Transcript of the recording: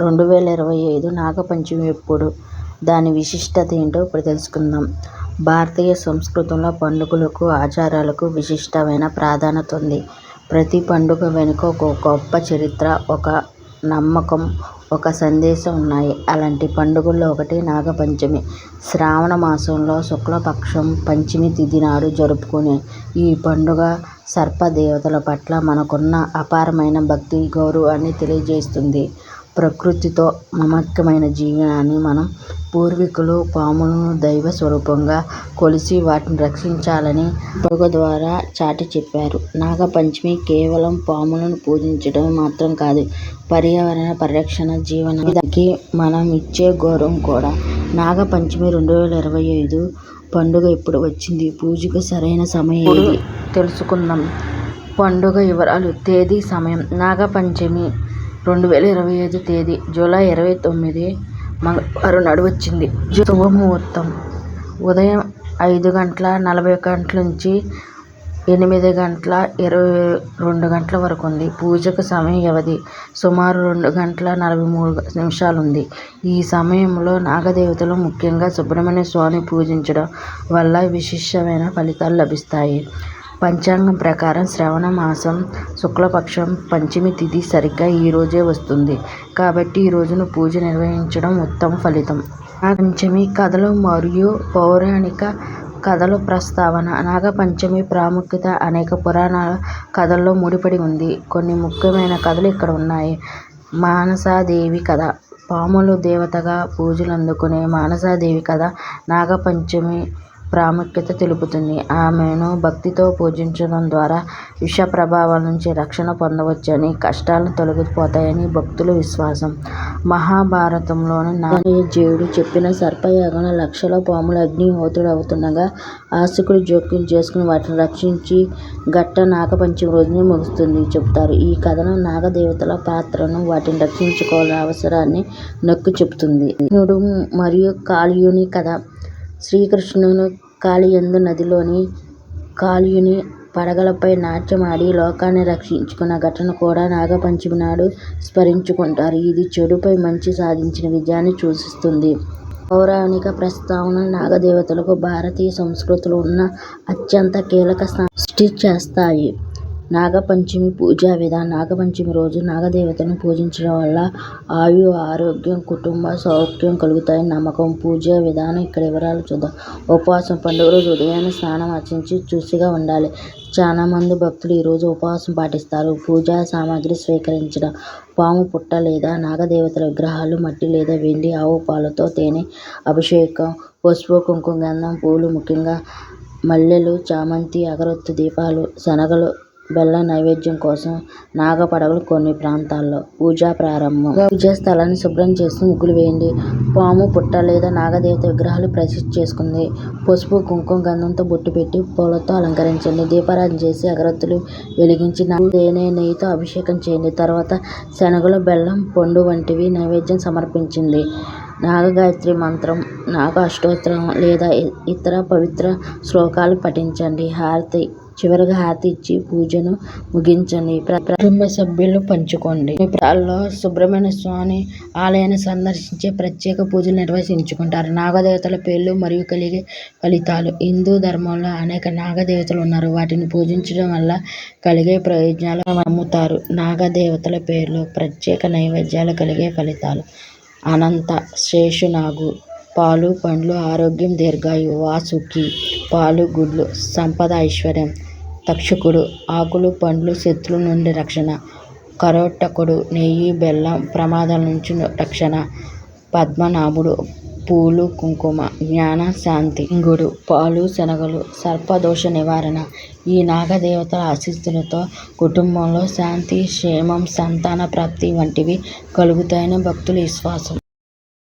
రెండు వేల ఇరవై ఐదు నాగపంచమి ఎప్పుడు? దాని విశిష్టత ఏంటో ఇప్పుడు తెలుసుకుందాం. భారతీయ సంస్కృతంలో పండుగలకు ఆచారాలకు విశిష్టమైన ప్రాధాన్యత ఉంది. ప్రతి పండుగ వెనుక ఒక గొప్ప చరిత్ర ఒక నమ్మకం ఒక సందేశం ఉన్నాయి. అలాంటి పండుగల్లో ఒకటి నాగపంచమి. శ్రావణ మాసంలో శుక్లపక్షం పంచమి తిథి నాడు జరుపుకునే ఈ పండుగ సర్పదేవతల పట్ల మనకున్న అపారమైన భక్తి గౌరవాన్ని తెలియజేస్తుంది. ప్రకృతితో మమేకమైన జీవనాన్ని మనం పూర్వీకులు పాములను దైవ స్వరూపంగా కొలిచి వాటిని రక్షించాలని పండుగ ద్వారా చాటి చెప్పారు. నాగపంచమి కేవలం పాములను పూజించడం మాత్రం కాదు పర్యావరణ పరిరక్షణ జీవనానికి మనం ఇచ్చే గౌరవం కూడా. నాగపంచమి రెండు వేల ఇరవై ఐదు పండుగ ఎప్పుడు వచ్చింది. పూజకు సరైన సమయం ఏది? తెలుసుకుందాం. పండుగ వివరాలు తేదీ సమయం. నాగపంచమి రెండు వేల ఇరవై ఐదు తేదీ జూలై ఇరవై తొమ్మిది మంగళవారం నాడు వచ్చింది శుభముహూర్తం. ఉదయం ఐదు గంటల నలభై గంటల నుంచి ఎనిమిది గంటల ఇరవై రెండు గంటల వరకు ఉంది పూజకు సమయం వ్యవధి సుమారు రెండు గంటల నలభై మూడు నిమిషాలు ఉంది ఈ సమయంలో నాగదేవతలు ముఖ్యంగా సుబ్రహ్మణ్య స్వామిని పూజించడం వల్ల విశిష్టమైన ఫలితాలు లభిస్తాయి. పంచాంగం ప్రకారం శ్రవణ మాసం శుక్లపక్షం పంచమి తిథి సరిగ్గా ఈ రోజే వస్తుంది. కాబట్టి ఈ రోజున పూజ నిర్వహించడం ఉత్తమ ఫలితం. నాగపంచమి కథలు మరియు పౌరాణిక కథల ప్రస్తావన. నాగపంచమి ప్రాముఖ్యత అనేక పురాణాల కథల్లో ముడిపడి ఉంది. కొన్ని ముఖ్యమైన కథలు ఇక్కడ ఉన్నాయి. మానసాదేవి కథ. పాములు దేవతగా పూజలు అందుకునే మానసాదేవి కథ. నాగపంచమి ప్రాముఖ్యత తెలుపుతుంది. ఆమెను భక్తితో పూజించడం ద్వారా విష ప్రభావాల నుంచి రక్షణ పొందవచ్చని కష్టాలు తొలగిపోతాయని భక్తుల విశ్వాసం. మహాభారతంలోని నాగజేయుడు చెప్పిన సర్పయాగం లక్షల పాములు అగ్నిహోత్రుడవుతుండగా ఆశకుడు జోక్యం చేసుకుని వాటిని రక్షించి ఘట్ట నాగపంచమి రోజునే ముగుస్తుంది చెబుతారు. ఈ కథనం నాగదేవతల పాత్రను వాటిని రక్షించుకోవాలనే అవసరాన్ని నొక్కి చెబుతుంది. మరియు కాళీయుని కథ శ్రీకృష్ణుని కాళియందు నదిలోని కాళీయుని పడగలపై నాట్యమాడి లోకాన్ని రక్షించుకున్న ఘటన కూడా నాగపంచమి నాడు స్మరించుకుంటారు. ఇది చెడుపై మంచి సాధించిన విజయాన్ని సూచిస్తుంది. పౌరాణిక ప్రస్తావన నాగదేవతలకు భారతీయ సంస్కృతిలో ఉన్న అత్యంత కీలక స్థానం సృష్టి చేస్తాయి. నాగపంచమి పూజా విధానం. నాగపంచమి రోజు నాగదేవతను పూజించడం వల్ల ఆయు ఆరోగ్యం కుటుంబ సౌఖ్యం కలుగుతాయని నమ్మకం. పూజా విధానం ఇక్కడ వివరాలు చూద్దాం. ఉపవాసం పండుగ రోజు ఉదయాన్నే స్నానం ఆచరించి చూసిగా ఉండాలి. చాలా మంది భక్తులు ఈరోజు ఉపవాసం పాటిస్తారు. పూజా సామాగ్రి స్వీకరించడం పాము పుట్ట లేదా నాగదేవతల విగ్రహాలు మట్టి లేదా వెండి ఆవు పాలతో తేనె అభిషేకం పసుపు కుంకుమ గంధం పూలు ముఖ్యంగా మల్లెలు చామంతి అగరొత్తి దీపాలు శనగలు బెల్లం నైవేద్యం కోసం నాగపడవలు కొన్ని ప్రాంతాల్లో. పూజా ప్రారంభం. పూజా స్థలాన్ని శుభ్రం చేసి ముగ్గులు వేయండి. పాము పుట్ట లేదా నాగదేవత విగ్రహాలు ప్రసిద్ధి చేసుకుంది. పసుపు కుంకుమ గంధంతో బొట్టు పెట్టి పూలతో అలంకరించండి. దీపారాధన చేసి అగరత్తులు వెలిగించి తేనె నెయ్యితో అభిషేకం చేయండి. తర్వాత శనగలు బెల్లం పండు వంటివి నైవేద్యం సమర్పించింది నాగగాయత్రి మంత్రం నాగ అష్టోత్తరం లేదా ఇతర పవిత్ర శ్లోకాలు పఠించండి. హారతి. చివరిగా హారతి ఇచ్చి పూజను ముగించండి. కుటుంబ సభ్యులు పంచుకోండి. మీ సుబ్రహ్మణ్య స్వామి ఆలయాన్ని సందర్శించే ప్రత్యేక పూజలు నిర్వహించుకుంటారు. నాగదేవతల పేర్లు మరియు కలిగే ఫలితాలు. హిందూ ధర్మంలో అనేక నాగదేవతలు ఉన్నారు. వాటిని పూజించడం వల్ల కలిగే ప్రయోజనాలు నమ్ముతారు. నాగదేవతల పేర్లు ప్రత్యేక నైవేద్యాలు కలిగే ఫలితాలు. అనంత శేషునాగు పాలు పండ్లు ఆరోగ్యం దీర్ఘాయు వాసుకి పాలు గుడ్లు సంపద ఐశ్వర్యం తక్షకుడు ఆకులు పండ్లు శత్రువుల నుండి రక్షణ కరోటకుడు నెయ్యి బెల్లం ప్రమాదాల నుంచి రక్షణ పద్మనాభుడు పూలు కుంకుమ జ్ఞాన శాంతి ఇంగుడు పాలు శనగలు సర్పదోష నివారణ. ఈ నాగదేవతల ఆశీస్సులతో కుటుంబంలో శాంతి క్షేమం సంతాన ప్రాప్తి వంటివి కలుగుతాయని భక్తుల విశ్వాసం.